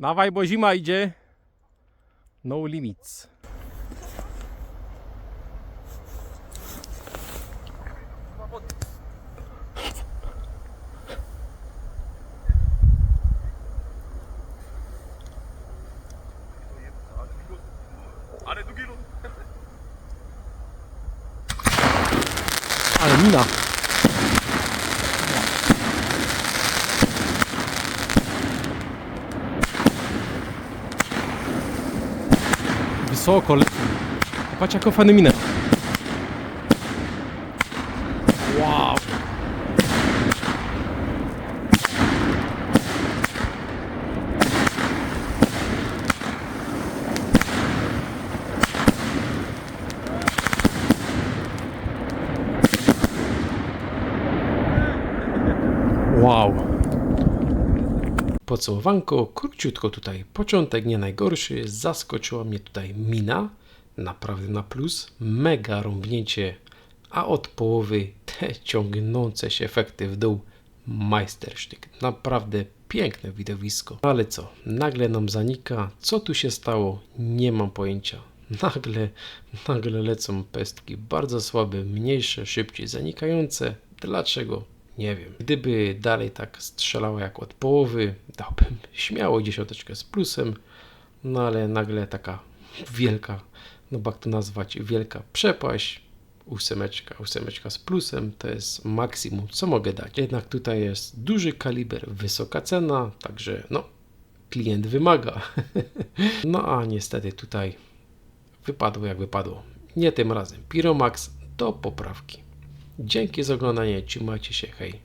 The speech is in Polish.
Dawaj, bo zima idzie. No limits. Ale mina. Wysoko lecą. Patrz jaką fajną minę. Wow. Wow. Pocałowanko, króciutko tutaj. Początek nie najgorszy. Zaskoczyła mnie tutaj mina. Naprawdę na plus. Mega rąbnięcie. A od połowy te ciągnące się efekty w dół. Majstersztyk. Naprawdę piękne widowisko. Ale co? Nagle nam zanika. Co tu się stało? Nie mam pojęcia. Nagle, nagle lecą pestki. Bardzo słabe, mniejsze, szybciej zanikające. Dlaczego? Nie wiem. Gdyby dalej tak strzelało jak od połowy, dałbym śmiało dziesiąteczkę z plusem, no ale nagle taka wielka, no jak to nazwać, wielka przepaść, ósemeczka, ósemeczka z plusem, to jest maksimum, co mogę dać. Jednak tutaj jest duży kaliber, wysoka cena, także no, klient wymaga. no a niestety tutaj wypadło jak wypadło. Nie tym razem. Piromax do poprawki. Dzięki za oglądanie, trzymajcie się, hej.